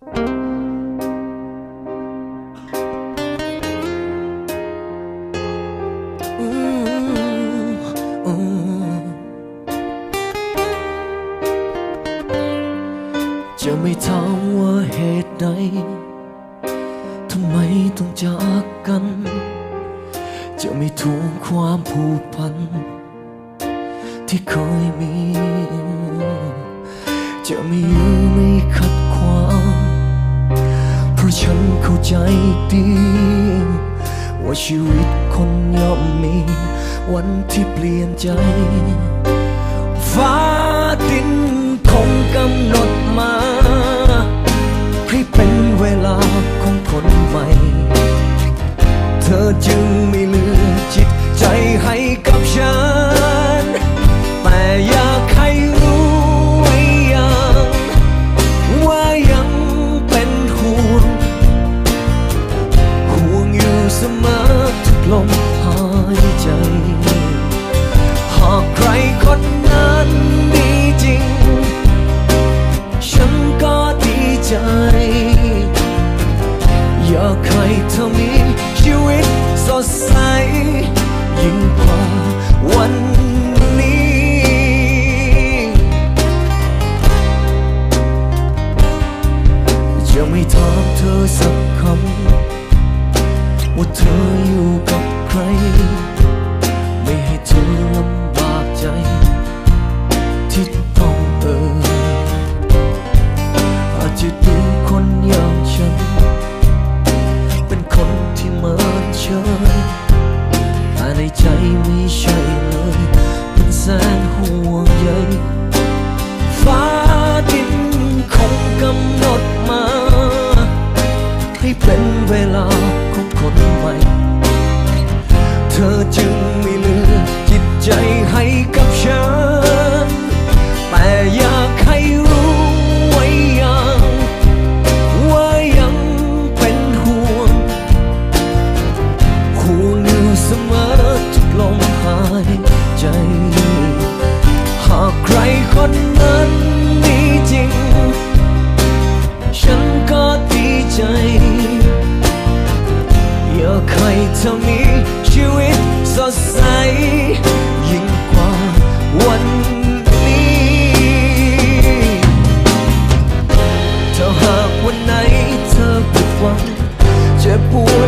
จะไม่ถามว่าเหตุใด ทำไมต้องจากกัน จะไม่ทวงความผูกพัน ที่เคยมี จะไม่ยื้อไม่ขัดขว ดี ว่าชีวิตคนย่อมมี วันที่เปลี่ยนใจ ฟ้าดินคงกำหนดมาให้เป็นเวลาของคนใหม่ เธอจึง อยากให้เธอมีชีวิตสดใส ยิ่งกว่าวันนี้ จะไม่ถามเธอสักคำ ว่าเธออยู่ ไม่ใช่เลยเป็นแสนห่วงใยฟ้าดินคงกำหนดมา ให้เป็นเวลาของคนใหม่ เธอจึงมี อยเท่านี้ชีวิตสดใส ยิ่งกว่าวันนี้ ถ้าหากวันไหนเธอผิดหวังเจ็บปวด